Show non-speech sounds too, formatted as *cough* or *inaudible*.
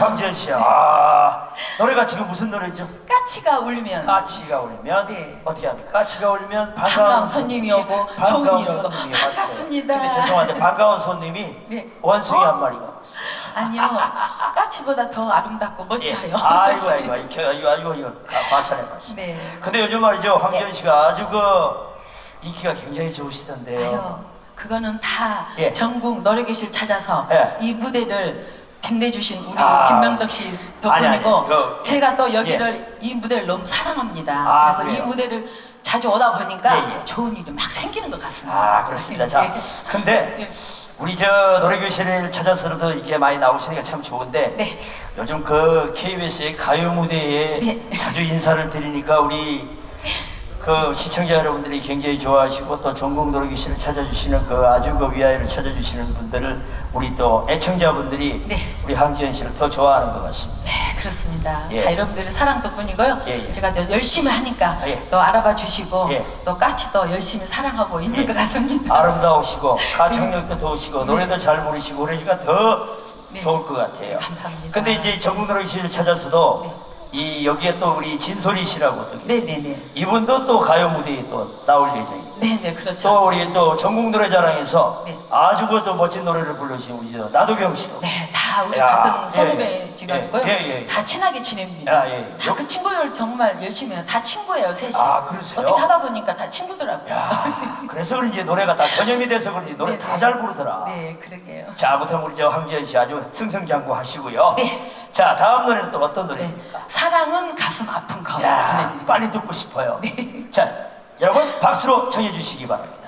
아, 황지연 씨, 아, 노래가 지금 무슨 노래죠? 까치가 울면 까치가 울면 네. 어떻게 합니까? 까치가 울면 반가운, 반가운 손님이 오고 반가운 좋은 일로 손님이 왔어요. 반갑습니다. 근데 죄송한데 반가운 손님이 네. 원숭이 어? 한 마리가 왔어요. 아니요 까치보다 더 아름답고 멋져요. 예. 아이고 아이고 이거 아이고 아이고 이거 과찬해 봤어. 네. 근데 요즘 말이죠 황지연 씨가 아주 그 인기가 굉장히 좋으시던데요. 아유, 그거는 다 예. 전국 노래교실 찾아서 예. 이 무대를 빛내주신 우리 아. 김명덕 씨 아니, 아니, 덕분이고 그, 제가 또 여기를 이 무대를 너무 사랑합니다. 아, 그래서 이 그래요? 무대를 자주 오다 보니까 예, 예. 좋은 일이 막 생기는 것 같습니다. 아 그렇습니다. 자, 예. 근데 예. 우리 저 노래교실을 찾아서도 이렇게 많이 나오시니까 참 좋은데 네. 요즘 그 KBS의 가요 무대에 네. 자주 인사를 드리니까 우리 그 시청자 여러분들이 굉장히 좋아하시고 또 전국 노래교실을 찾아주시는 그 아주 그 위아이를 찾아주시는 분들을 우리 또 애청자분들이 네. 우리 황지연 씨를 더 좋아하는 것 같습니다. 네, 그렇습니다. 예. 다 여러분들의 사랑 덕분이고요. 예, 예. 제가 또 열심히 하니까 아, 예. 또 알아봐 주시고 예. 또 까치 또 열심히 사랑하고 있는 예. 것 같습니다. 아름다우시고 *laughs* 가창력도 좋으시고 노래도 잘 부르시고 그러니까 더 네. 좋을 것 같아요. 감사합니다. 근데 이제 전국 노래교실을 찾아서도 이 여기에 또 우리 진솔이 씨라고 또. 네네네. 이분도 또 가요 무대에 또 나올 예정입니다. 네네 그렇죠. 또 우리 또 전국 노래자랑에서 네. 아주 그또 멋진 노래를 불러주신 우리 저 나도경 씨도. 네, 다 우리 야, 같은 예, 선후배 예. 지간이고요. 예, 예, 예. 다 친하게 지냅니다. 야, 예. 다 그 친구들 정말 열심히 해요. 다 친구예요, 셋이. 아, 그러세요? 어떻게 하다 보니까 다 친구더라고요. 야, 그래서 그런지 노래가 다 전염이 돼서 그런지 노래 네, 다 네. 잘 부르더라. 네, 그러게요. 자, 아무튼 우리 저 황지연 씨 아주 승승장구 하시고요. 네. 자, 다음 노래는 또 어떤 네. 노래입니까? 사랑은 가슴 아픈 거. 야, 보내드립니다. 빨리 듣고 싶어요. 네. 자, 여러분 박수로 청해 주시기 바랍니다.